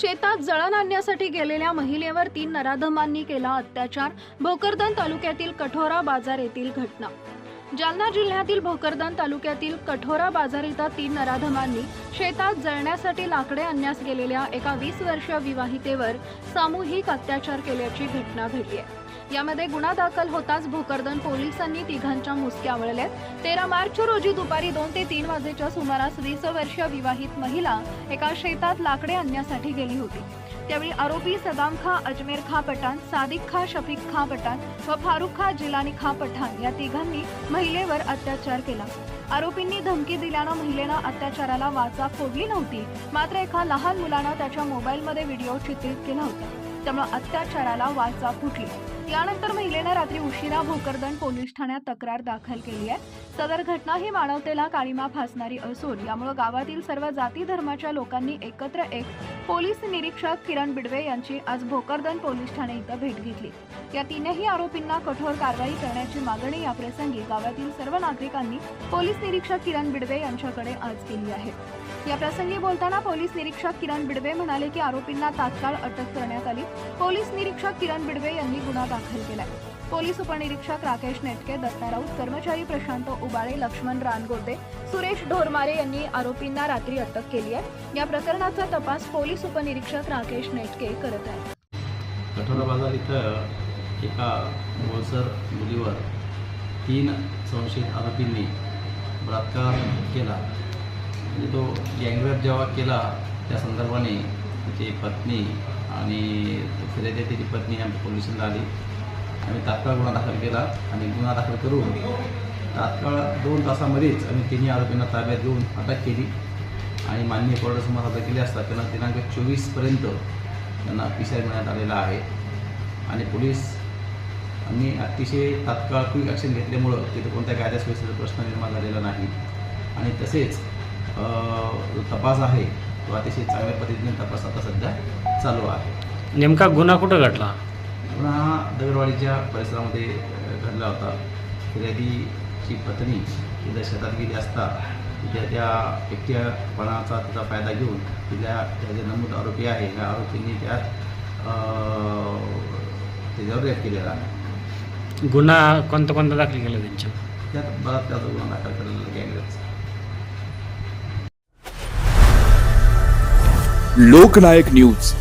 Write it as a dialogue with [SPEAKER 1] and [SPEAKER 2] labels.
[SPEAKER 1] शेतात जळण आणण्यासाठी गेलेल्या महिलेवर तीन नराधमांनी केला अत्याचार. भोकरदन तालुक्यातील कठोरा बाजार येथील घटना. जालना जिल्ह्यातील भोकरदन तालुक्यातील कठोरा बाजार इथं तीन नराधमांनी शेतात जळण्यासाठी लाकडे आणण्यास गेलेल्या एका वीस वर्षीय विवाहितेवर सामूहिक अत्याचार केल्याची घटना घडली आहे. यामध्ये गुन्हा दाखल होताच भोकरदन पोलिसांनी तिघांच्या मुसक्या आवळल्यात तेरा मार्च रोजी दुपारी दोन ते तीन वाजेच्या सुमारास वीस वर्षीय विवाहित महिला एका शेतात लाकडे आणण्यासाठी गेली होती. त्यावेळी आरोपी सदाम खा अजमेर खा पठाण सादिक खा शफीक खा पठाण व फारुख खा जिलानी खा पठाण या तिघांनी महिलेवर अत्याचार केला. आरोपींनी धमकी दिल्यानं महिलेनं अत्याचाराला वाचा फोडली नव्हती मात्र एका लहान मुलानं त्याच्या मोबाईलमध्ये व्हिडिओ चित्रित केला होता. त्यामुळे अत्याचाराला वाचा फुटली. यानंतर महिलेनं रात्री उशिरा भोकरदन पोलीस ठाण्यात तक्रार दाखल केली आहे. सदर घटना ही मानवतेला काळीमा फासणारी असून यामुळे गावातील सर्व जाती धर्माच्या लोकांनी एकत्र एक पोलीस निरीक्षक किरण बिडवे यांची आज भोकरदन पोलीस ठाणे इथं भेट घेतली. या तीनही आरोपींना कठोर कारवाई करण्याची मागणी याप्रसंगी गावातील सर्व नागरिकांनी पोलीस निरीक्षक किरण बिडवे यांच्याकडे आज केली आहे. या प्रसंगी बोलताना पोलीस निरीक्षक किरण बिडवे म्हणाले की आरोपींना तात्काळ अटक करण्यात आली. पोलीस निरीक्षक किरण बिडवे यांनी गुन्हा दाखल केला पोलीस उपनिरीक्षक राकेश नेटके दत्ता राऊत कर्मचारी प्रशांत उबाळे लक्ष्मण रानगोटे सुरेश ढोरमारे यांनी आरोपींना रात्री अटक केली आहे. या प्रकरणाचा तपास पोलीस उपनिरीक्षक राकेश नेटके करत आहेत.
[SPEAKER 2] कठोरा बाजार इथं एका मोसर मुलीवर तीन संशयित आरोपींनी बलात्कार केला. म्हणजे तो गँगरेप जेव्हा केला त्या संदर्भाने त्याची पत्नी आणि फिर्यादी त्याची पत्नी आमच्या पोलिसांना आली. आम्ही तात्काळ गुन्हा दाखल केला आणि गुन्हा दाखल करून तात्काळ दोन तासामध्येच आम्ही तिन्ही आरोपींना ताब्यात घेऊन अटक केली. आणि मान्य कोर्टासमोर अटक केली असता त्यांना दिनांक चोवीसपर्यंत त्यांना पी देण्यात आलेला आहे. आणि पोलीस आम्ही अतिशय तात्काळ क्विक ॲक्शन घेतल्यामुळं तिथं कोणत्या कायदा प्रश्न निर्माण झालेला नाही. आणि तसेच तपास आहे तो अतिशय चांगल्या पद्धतीने तपास आता सध्या चालू आहे.
[SPEAKER 3] नेमका गुन्हा कुठं घडला?
[SPEAKER 2] पुन्हा हा दगडवाडीच्या परिसरामध्ये घडला होता. फिर्यादीची पत्नी तिथं शेतात गेली असता तिथे त्या एकट्यापणाचा तिचा फायदा घेऊन तिथल्या त्या जे नमूद आरोपी आहे त्या आरोपींनी त्यात त्याच्यावर रेप केलेला आहे.
[SPEAKER 3] गुन्हा कोणता कोणता दाखल केला त्यांच्या
[SPEAKER 2] त्यात बलात्काराचा गुन्हा दाखल केलेला गँगरेपचा
[SPEAKER 4] लोकनायक न्यूज.